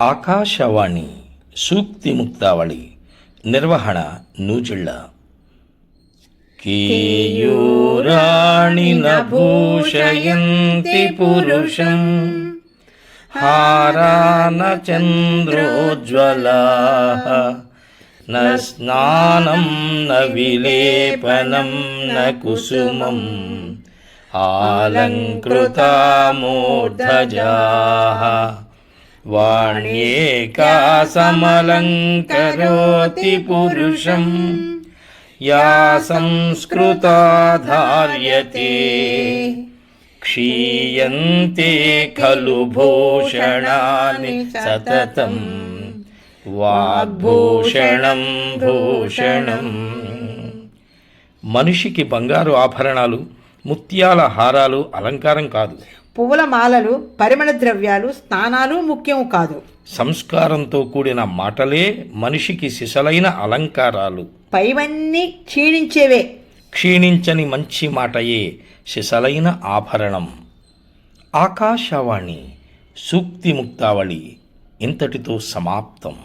ఆకాశవాణి సూక్తి ముక్తావళి నిర్వహణ నూజిళ్ళ. కేయూరాణి నభూషయంతి పురుషం హారాన చంద్రోజ్వలా న స్నానం న విలేపనం న కుసుమం ఆలంకృతా మూర్ధజా వాణ్యేకా సమలంకరోతి పురుషం యా సంస్కృతా క్షీయంతే ఖలు భూషణాని సతతం వాగ్భూషణం భూషణం మనిషికి బంగారు ఆభరణాలు ముత్యాల హారాలు అలంకారం కాదు. పువ్వుల మాలలు పరిమళ ద్రవ్యాలు స్నానాలు ముఖ్యం కాదు. సంస్కారంతో కూడిన మాటలే మనిషికి సిసలైన అలంకారాలు. పైవన్నీ క్షీణించేవే. క్షీణించని మంచి మాటయే సిసలైన ఆభరణం. ఆకాశవాణి సూక్తి ముక్తావళి ఇంతటితో సమాప్తం.